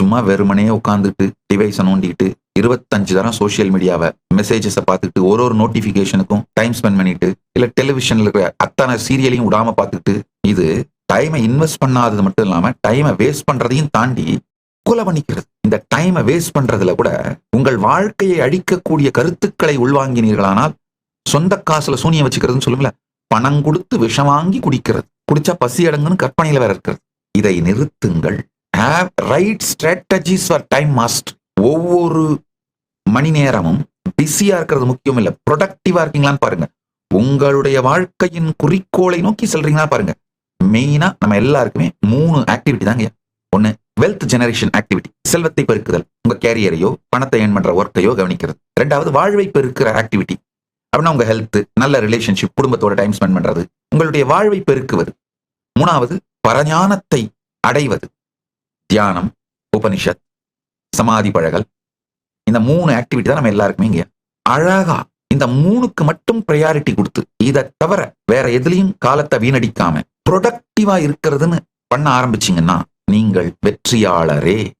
சும்மா வெறுமனே உட்காந்துட்டு டிவைஸை நோண்டிட்டு இருபத்தஞ்சு தரம் சோசியல் மீடியாவை மெசேஜஸை பார்த்துட்டு ஒரு ஒரு நோட்டிஃபிகேஷனுக்கும் டைம் ஸ்பெண்ட் பண்ணிட்டு இல்ல டெலிவிஷன்ல இருக்கிற அத்தனை சீரியலையும் விடாம பார்த்துட்டு இது டைமை இன்வெஸ்ட் பண்ணாதது மட்டும் இல்லாம டைமை வேஸ்ட் பண்றதையும் தாண்டி கொலை பண்ணிக்கிறது. இந்த டைமை வேஸ்ட் பண்றதுல கூட உங்கள் வாழ்க்கையை அழிக்கக்கூடிய கருத்துக்களை உள்வாங்கினீர்களானால் சொந்த காசுல சூனியம் வச்சுக்கிறதுன்னு சொல்லுங்களேன் பணம் கொடுத்து விஷம் வாங்கி குடிக்கிறது. குடிச்சா பசி அடங்குன்னு கற்பனையில் வேற இருக்கிறது. இதை நிறுத்துங்கள். Have right strategies for time must ஒவ்வொரு மணி நேரமும் பிஸியா இருக்கிறது முக்கியம் இல்லை. ப்ரொடக்டிவா இருக்கீங்களான்னு பாருங்க. உங்களுடைய வாழ்க்கையின் குறிக்கோளை நோக்கி செல்றீங்களா பாருங்க. மெயினா நம்ம எல்லாருக்குமே மூணு ஆக்டிவிட்டி தாங்க. ஒன்று வெல்த் ஜெனரேஷன் ஆக்டிவிட்டி செல்வத்தை பெருக்குதல். உங்க கேரியரையோ பணத்தை ஏன் பண்ற ஒர்க்கையோ கவனிக்கிறது. ரெண்டாவது வாழ்வை பெருக்கிற ஆக்டிவிட்டி அப்படின்னா உங்க ஹெல்த் நல்ல ரிலேஷன்ஷிப் குடும்பத்தோட டைம் ஸ்பெண்ட் பண்றது. உங்களுடைய வாழ்வை பெருக்குவது. மூணாவது பரஞானத்தை அடைவது. தியானம் உபனிஷத் சமாதி பழகல். இந்த மூணு ஆக்டிவிட்டி தான் நம்ம எல்லாருக்குமே இங்க. அழகா இந்த மூணுக்கு மட்டும் ப்ரையாரிட்டி கொடுத்து இதை தவிர வேற எதுலயும் காலத்தை வீணடிக்காம ப்ரொடக்டிவா இருக்கிறதுன்னு பண்ண ஆரம்பிச்சீங்கன்னா நீங்கள் வெற்றியாளரே.